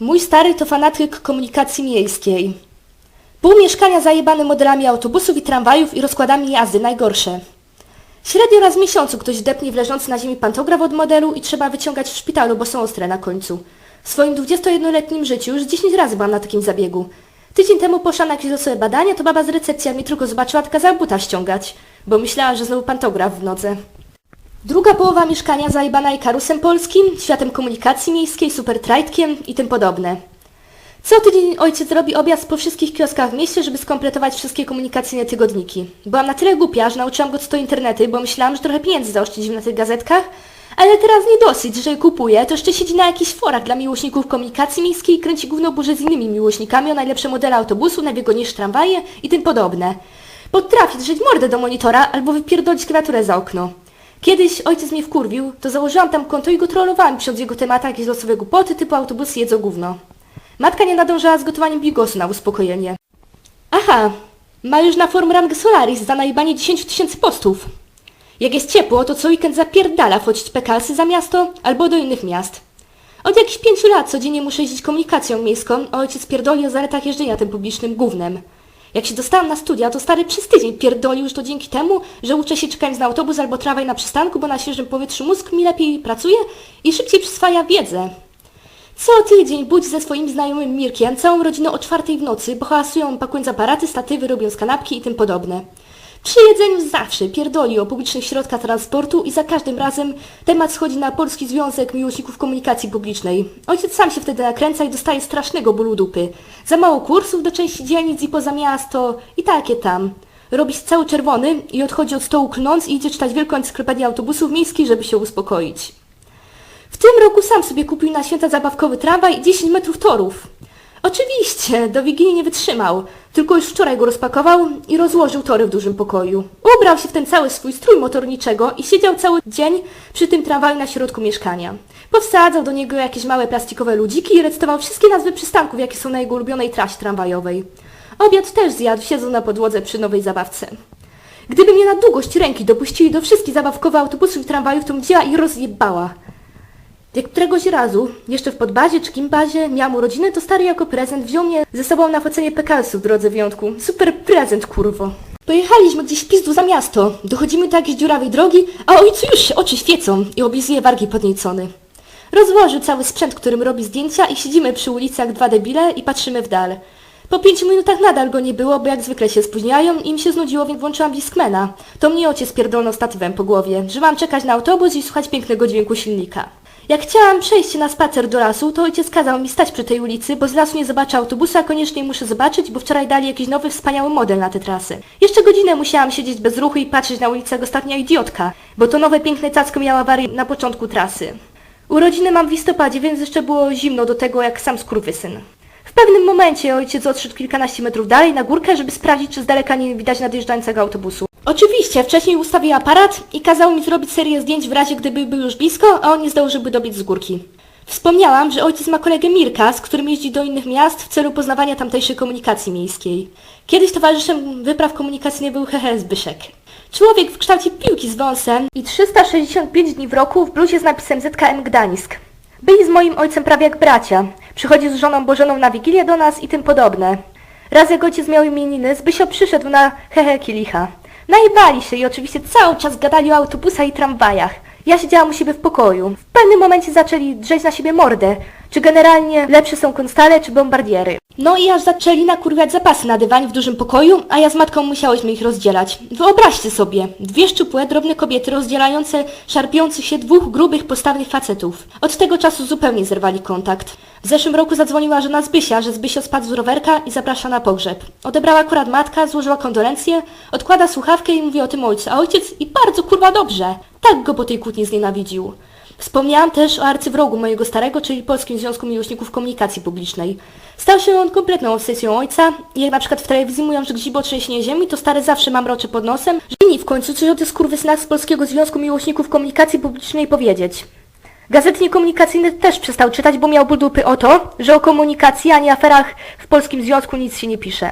Mój stary to fanatyk komunikacji miejskiej. Pół mieszkania zajebane modelami autobusów i tramwajów i rozkładami jazdy, najgorsze. Średnio raz w miesiącu ktoś depnie w leżący na ziemi pantograf od modelu i trzeba wyciągać w szpitalu, bo są ostre na końcu. W swoim 21-letnim życiu już 10 razy byłam na takim zabiegu. Tydzień temu poszła na jakieś losowe badania, to baba z mnie tylko zobaczyła, to kazała buta ściągać, bo myślała, że znowu pantograf w nodze. Druga połowa mieszkania zajebana i karusem polskim, światem komunikacji miejskiej, supertrajtkiem i tym podobne. Co tydzień ojciec robi objazd po wszystkich kioskach w mieście, żeby skompletować wszystkie komunikacyjne tygodniki. Byłam na tyle głupia, że nauczyłam go co to internety, bo myślałam, że trochę pieniędzy zaoszczędzimy na tych gazetkach, ale teraz nie dosyć, że je kupuje, to jeszcze siedzi na jakichś forach dla miłośników komunikacji miejskiej i kręci gówno burzy z innymi miłośnikami o najlepsze modele autobusu, najwygodniejsze tramwaje i tym podobne. Potrafi drzeć mordę do monitora albo wypierdolić klawiaturę za okno. Kiedyś ojciec mnie wkurwił, to założyłam tam konto i go trollowałam w jego tematach jakieś losowe głupoty typu autobusy jedzą gówno. Matka nie nadążała z gotowaniem bigosu na uspokojenie. Aha, ma już na forum rang Solaris za najebanie 10 tysięcy postów. Jak jest ciepło, to co weekend zapierdala wchodzić pekalsy za miasto albo do innych miast. Od jakichś pięciu lat codziennie muszę jeździć komunikacją miejską, a ojciec pierdoli o zaletach jeżdżenia tym publicznym gównem. Jak się dostałam na studia, to stary przez tydzień pierdolił już to dzięki temu, że uczę się czekając na autobus albo tramwaj na przystanku, bo na świeżym powietrzu mózg mi lepiej pracuje i szybciej przyswaja wiedzę. Co tydzień budź ze swoim znajomym Mirkiem całą rodzinę o czwartej w nocy, bo hałasują pakując aparaty, statywy, robiąc kanapki i tym podobne. Przy jedzeniu zawsze pierdoli o publicznych środkach transportu i za każdym razem temat schodzi na Polski Związek Miłośników Komunikacji Publicznej. Ojciec sam się wtedy nakręca i dostaje strasznego bólu dupy. Za mało kursów do części dzielnic i poza miasto i takie tam. Robi się cały czerwony i odchodzi od stołu klnąc i idzie czytać wielką encyklopedię autobusów miejskich, żeby się uspokoić. W tym roku sam sobie kupił na święta zabawkowy tramwaj i 10 metrów torów. Oczywiście, do Wigilii nie wytrzymał, tylko już wczoraj go rozpakował i rozłożył tory w dużym pokoju. Ubrał się w ten cały swój strój motorniczego i siedział cały dzień przy tym tramwaju na środku mieszkania. Powsadzał do niego jakieś małe plastikowe ludziki i recytował wszystkie nazwy przystanków, jakie są na jego ulubionej trasie tramwajowej. Obiad też zjadł, siedząc na podłodze przy nowej zabawce. Gdyby mnie na długość ręki dopuścili do wszystkich zabawkowych autobusów i tramwajów, to bym wzięła i rozjebała. Jak któregoś razu, jeszcze w podbazie czy kimbazie, miałam urodziny, to stary jako prezent wziął mnie ze sobą na focenie Pekalsu w drodze wyjątku. Super prezent, kurwo. Pojechaliśmy gdzieś w pizdu za miasto. Dochodzimy do jakiejś dziurawej drogi, a ojcu już się oczy świecą i oblizuje wargi podniecony. Rozłożył cały sprzęt, którym robi zdjęcia i siedzimy przy ulicy jak dwa debile i patrzymy w dal. Po pięciu minutach nadal go nie było, bo jak zwykle się spóźniają i mi się znudziło, więc włączyłam Discmana. To mnie ojciec pierdolnął statywem po głowie, że mam czekać na autobus i słuchać pięknego dźwięku silnika. Jak chciałam przejść na spacer do lasu, to ojciec kazał mi stać przy tej ulicy, bo z lasu nie zobaczę autobusu, a koniecznie muszę zobaczyć, bo wczoraj dali jakiś nowy, wspaniały model na tę trasę. Jeszcze godzinę musiałam siedzieć bez ruchu i patrzeć na ulicę jak ostatnia idiotka, bo to nowe piękne cacko miała awarię na początku trasy. Urodziny mam w listopadzie, więc jeszcze było zimno do tego jak sam skurwysyn. W pewnym momencie ojciec odszedł kilkanaście metrów dalej na górkę, żeby sprawdzić, czy z daleka nie widać nadjeżdżającego autobusu. Oczywiście, wcześniej ustawił aparat i kazał mi zrobić serię zdjęć w razie, gdyby był już blisko, a on nie zdążyłby dobiec z górki. Wspomniałam, że ojciec ma kolegę Mirka, z którym jeździ do innych miast w celu poznawania tamtejszej komunikacji miejskiej. Kiedyś towarzyszem wypraw komunikacyjnych był Hehe Zbyszek. Człowiek w kształcie piłki z wąsem i 365 dni w roku w bluzie z napisem ZKM Gdańsk. Byli z moim ojcem prawie jak bracia. Przychodził z żoną Bożeną na Wigilię do nas i tym podobne. Raz jak ojciec miał imieniny, Zbysio przyszedł na hehe kilicha. Najebali się i oczywiście cały czas gadali o autobusach i tramwajach. Ja siedziałam u siebie w pokoju. W pewnym momencie zaczęli drzeć na siebie mordę. Czy generalnie lepsze są konstale czy bombardiery. No i aż zaczęli nakurwiać zapasy na dywanie w dużym pokoju, a ja z matką musiałyśmy ich rozdzielać. Wyobraźcie sobie, dwie szczupłe, drobne kobiety rozdzielające szarpiących się dwóch grubych, postawnych facetów. Od tego czasu zupełnie zerwali kontakt. W zeszłym roku zadzwoniła żona Zbysia, że Zbysio spadł z rowerka i zaprasza na pogrzeb. Odebrała akurat matka, złożyła kondolencje, odkłada słuchawkę i mówi o tym ojcu, a ojciec i bardzo kurwa dobrze. Tak go po tej kłótni znienawidził. Wspomniałam też o arcywrogu mojego starego, czyli Polskim Związku Miłośników Komunikacji Publicznej. Stał się on kompletną obsesją ojca jak na przykład w telewizji mówią, że gzibo trzęsienie ziemi, to stary zawsze mam rocze pod nosem, że w końcu coś o tych skurwysynach z Polskiego Związku Miłośników Komunikacji Publicznej powiedzieć. Gazety niekomunikacyjne też przestał czytać, bo miał ból dupy o to, że o komunikacji ani aferach w Polskim Związku nic się nie pisze.